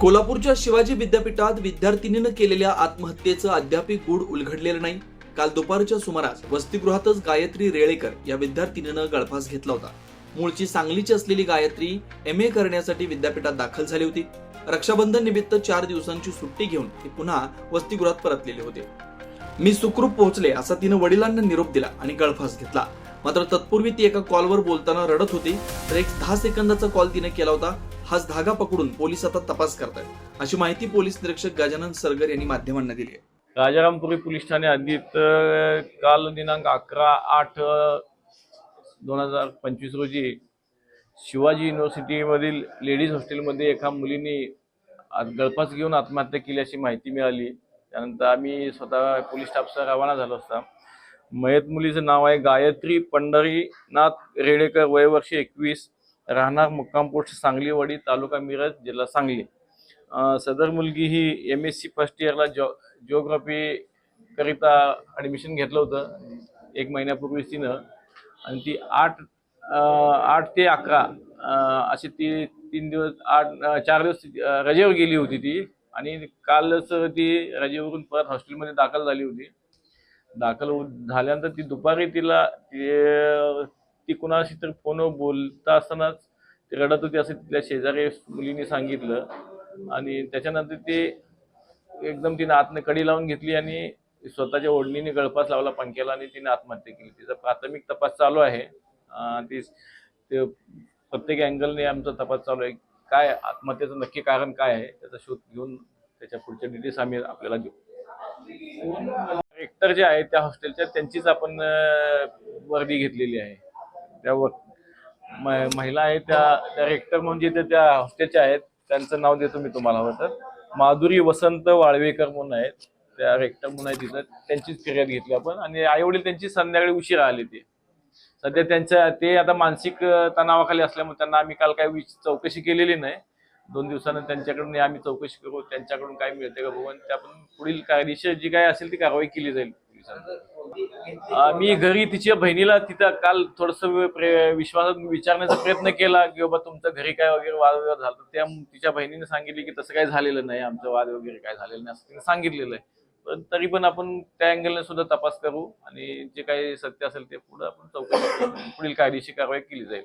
कोल्हापूरच्या शिवाजी विद्यापीठात विद्यार्थिनीनं केलेल्या आत्महत्येचं अद्याप गूढ उलगडलेलं नाही. काल दुपारच्या सुमारास वसतिगृहातच गायत्री रेळेकर या विद्यार्थिनीनं गळफास घेतला होता. मूळची सांगलीची असलेली गायत्री एम ए करण्यासाठी विद्यापीठात दाखल झाली होती. रक्षाबंधन निमित्त चार दिवसांची सुट्टी घेऊन ती पुन्हा वसतिगृहात परतलेले होते. मी सुखरूप पोहोचले असा तिनं वडिलांना निरोप दिला आणि गळफास घेतला. मात्र तत्पूर्वी ती एका कॉलवर बोलताना रडत होती. तर एक दहा सेकंदाचा कॉल तिने केला होता. हाच धागा पकडून पोलीस आता तपास करतायत. अशी माहिती पोलीस निरीक्षक गजानन सरगर यांनी माध्यमांना दिली आहे. राजारामपुरी पोलीस ठाणे हद्दीत काल दिनांक अकरा आठ दोन हजार पंचवीस रोजी शिवाजी युनिव्हर्सिटीमधील लेडीज हॉस्टेलमध्ये एका मुलीने आज गळफास घेऊन आत्महत्या केली अशी माहिती मिळाली. त्यानंतर आम्ही स्वतः पोलीस स्टाफसह रवाना झालो असता. मयत मुलीचं नाव आहे गायत्री पंढरीनाथ रेडेकर वय वर्ष एकवीस. राहणार मुक्काम पोस्ट सांगलीवाडी तालुका मिरज जिल्हा सांगली. सदर मुलगी ही एम एस सी फर्स्ट इयरला जॉ जिओग्राफी करिता ॲडमिशन घेतलं होतं एक महिन्यापूर्वीच तिनं. आणि ती आठ आठ ते अकरा असे अशी ती तीन दिवस आठ चार दिवस रजेवर गेली होती ती. आणि कालच ती रजेवरून परत हॉस्टेलमध्ये दाखल झाली होती. दाखल झाल्यानंतर ती दुपारी तिला ती कुणाशी तर फोनवर बोलता असतानाच ती रडत होती असं तिथल्या शेजारी मुलीने सांगितलं. आणि त्याच्यानंतर ते एकदम तिने आतने कडी लावून घेतली आणि स्वतःच्या ओढणीने गळफास लावला पंख्याला आणि तिने आत्महत्या केली. तिचा प्राथमिक तपास चालू आहे. ती प्रत्येक अँगलने आमचा तपास चालू आहे. काय आत्महत्येचं नक्की कारण काय आहे त्याचा शोध घेऊन त्याच्या पुढच्या डिटेल्स आम्ही आपल्याला देऊ. एक्टर जे आहेत त्या हॉस्टेलच्या त्यांचीच आपण वर्दी घेतलेली आहे. त्या महिला आहेत त्या त्या रेक्टर म्हणून जे त्या हॉस्टेलच्या आहेत त्यांचं नाव देतो मी तुम्हाला हवं तर माधुरी वसंत वाळवेकर म्हणून आहेत. त्या रेक्टर म्हणून आहेत तिथं. त्यांचीच फिर्याद घेतली आपण. आणि आईवडील त्यांची संध्याकाळी उशीर आले ते. सध्या त्यांच्या ते आता मानसिक तणावाखाली असल्यामुळे त्यांना आम्ही काल काही चौकशी केलेली नाही. दोन दिवसानं त्यांच्याकडून आम्ही चौकशी करू त्यांच्याकडून काय मिळते का भवन त्या पण पुढील कायदेशीर जी काय असेल ती कारवाई केली जाईल. मी घरी तिच्या बहिणीला तिथं काल थोडस विश्वासात विचारण्याचा प्रयत्न केला की बाबा तुमचं घरी काय वगैरे वाद वगैरे तर त्या तिच्या बहिणीने सांगितले की तसं काय झालेलं नाही आमचं वाद वगैरे काय झालेलं नाही असं तिने सांगितलेलं आहे. पण तरी पण आपण त्या अँगलने सुद्धा तपास करू आणि जे काही सत्य असेल ते पुढे आपण चौकशी करू. पुढील कायदेशीर कारवाई केली जाईल.